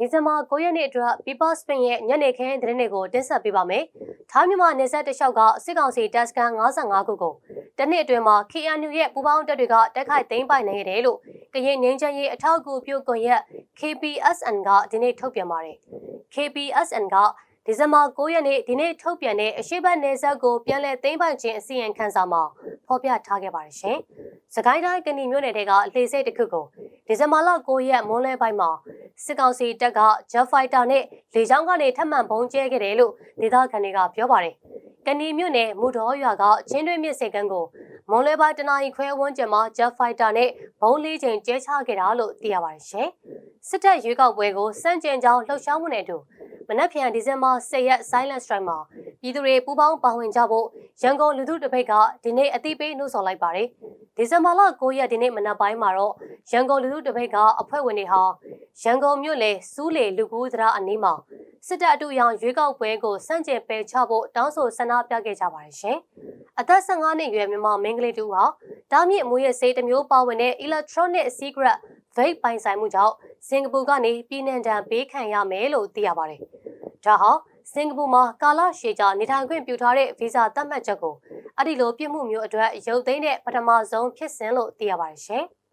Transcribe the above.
ဒီဇင်ဘာ9ရက်နေ့အတွက် People Spin ရဲ့ညနေခင်းသတင်းတွေကိုတင်ဆက်ပေးပါမယ်။ထားမြန်မာနယ်စပ်တလျှောက်ကစစ်ကောင်စီတပ်စခန်း55ခုကိုတနစ်အတွင်းမှာ KNU ရဲ့ပူးပေါင်းတပ်တွေကတိုက်ခိုက်သိမ်းပိုက်နိုင်ခဲ့တယ်လို့ကရင်ငင်းချမ်းရေးအထောက်အကူပြုကွန်ရက် KPSN ကဒီနေ့ထုတ်ပြန်ပါတယ်။ KPSN ကဒီဇင်ဘာ9ရက်နေ့ဒီနေ့ထုတ်ပြန်တဲ့အရှိတ်ဘက်နယ်စပ်ကိုပြန်လည်သိမ်းပိုက်ခြင်းအစီရင်ခံစာမှာ ဖော်ပြထားခဲ့ပါတယ်ရှင်။စကိုင်းတိုင်းကဏီမြို့နယ်တွေကလှေစိတ်တစ်ခုကိုဒီဇင်ဘာလ9ရက်မွန်းလွဲပိုင်းမှာစစ်ကောင်စီတပ်က Jet Fighter နဲ့လေကြောင်းကနေထပ်မံပုံကျဲခဲ့တယ်လို့ဒေသခံတွေကပြောပါတယ်။ကဏီမြို့နယ်မူတော်ရွာကချင်းတွင်းမြစ်စိတ်ကမ်းကိုမွန်လွဲပိုင်းတနာရီခွဲဝန်းကျင်မှာ Jet Fighter နဲ့ဘုံလေးချိန်ကျဲချခဲ့တာလို့သိရပါတယ်ရှင်။စစ်တပ်ရွေးကောက်ပွဲကိုစန့်ကျင်ကြောင်းလှုပ်ရှားမှုနဲ့အတူ မနက်ဖြန်ဒီဇင်ဘာ10ရက် Silent Strike မှာပြည်သူတွေပူးပေါင်းပါဝင်ကြဖို့ရန်ကုန်လူထုတပိတ်ကဒီနေ့အသိပေးနှိုးဆော်လိုက်ပါတယ်။ဒီဇင်ဘာလ9ရက်ဒီနေ့မနက်ပိုင်းမှာတော့ရန်ကုန်လူထုတပိတ်ကအဖွဲ့ဝင်တွေဟာရန်ကုန်မြို့လေစူးလေလူကူးသရာအနီးမှာစစ်တပ်အတူရောင်ရွေးကောက်ပွဲကိုစန့်ကျင်ပယ်ချဖို့တောင်းဆိုဆန္ဒပြခဲ့ကြပါတယ်ရှင်။အသက်15နှစ်အရွယ်မြန်မာမင်းကလေးတူဟာတားမြစ်အမွေးရဲ့ဆေးတစ်မျိုးပါဝင်တဲ့ electronic cigarette vape ပိုင်ဆိုင်မှုကြောင့် စင်ကာပူကနေပြည်နှံတံပေးခံရမယ်လို့သိရပါတယ်။ဒါဟာစင်ကာပူမှာကာလရှည်ကြာနေထိုင်ခွင့်ပြုထားတဲ့ဗီဇာသတ်မှတ်ချက်ကိုအဲ့ဒီလိုပြစ်မှုမျိုးအတွက်ရုပ်သိမ်းတဲ့ပထမဆုံးဖြစ်စဉ်လို့သိရပါတယ်ရှင်။